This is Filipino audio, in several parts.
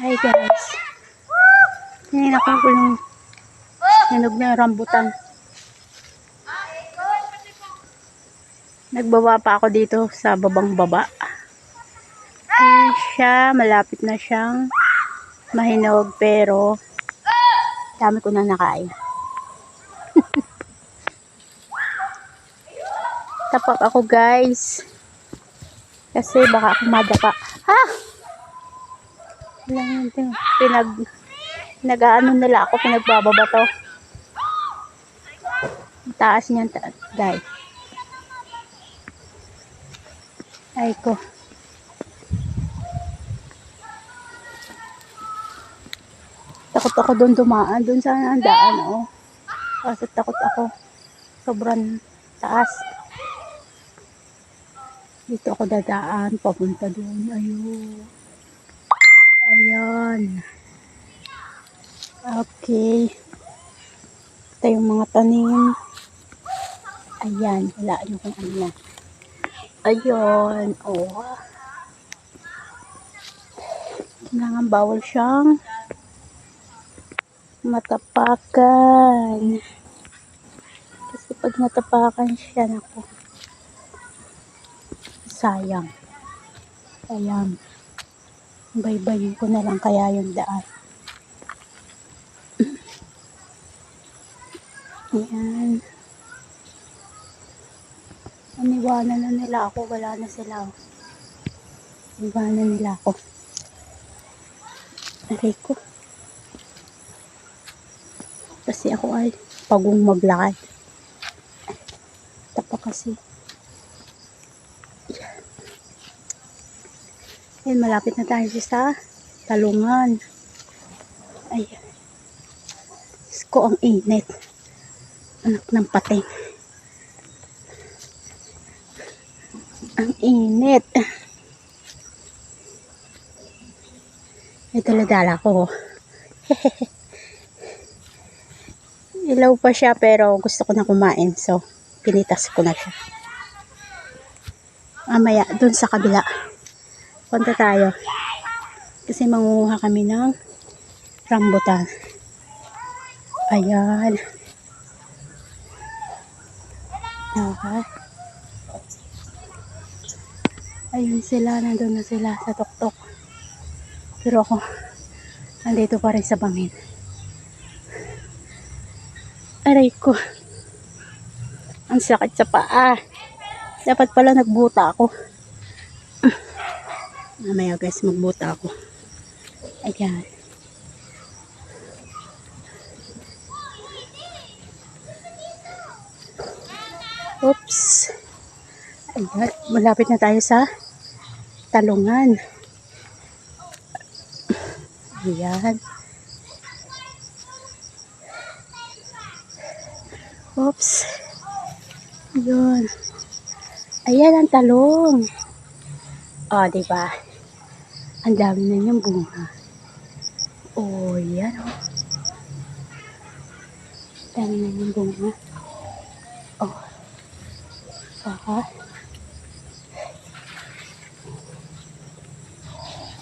Hi guys. Tingnan ko yung nanog na rambutan. Nagbaba pa ako dito sa babang baba. Ay siya, malapit na siyang mahinog pero dami ko na nakain. Tapak ako guys. Kasi baka ako madapa. Ha? Wala yun, tin- Pinag, nag-ano nila ako, pinagbababa to. Ang Taas niyan, ta- guys. Ay ko. Takot ako doon dumaan. Doon ang daan, oh. Kasi takot ako. Sobrang taas. Dito ako dadaan. Papunta doon. Ayun. Ayan. Okay. Ito yung mga tanim. Ayan. Wala nyo kung ano yan. Ayun. Oh. Kailangan bawal siyang matapakan. Kasi pag natapakan siya, nako. Sayang. Ayan. Baybayin ko na lang kaya yung daan. Ayan. Aniwanan na nila ako. Wala na sila. oh. Aniwanan nila ako. Aray ko. Kasi ako ay pagong maglakad. Tapa kasi. Ayan, malapit na tayo sa talungan. Ayan. Diyos ko, ang init. Anak ng pating. Ang init. May daladala ko. Ilaw pa siya pero gusto ko na kumain. So, pinitas ko na siya. Mamaya, dun sa kabila. Punta tayo. Kasi manguha kami ng rambutan. Ayan. Okay. Ayun sila, nandun na sila sa tuktok. Pero ako, nandito pa rin sa bangin. Aray ko. Ang sakit sa paa. Dapat pala nagbuta ako. Mamaya guys, magbuta ako. Ayan. Oops. Ayan. Malapit na tayo sa talungan. Ayan. Oops. Yun. Ayan ang talong. O, oh, di ba? Ang dami na niyang bunga. Oh, yan oh. Dami na niyang bunga. Oh. Saka.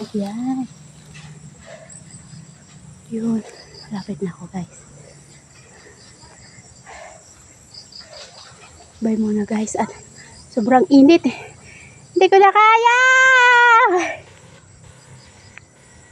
Ayan. Yun. Lapit na ako guys. Bye muna guys. At sobrang init. Hindi ko na kaya!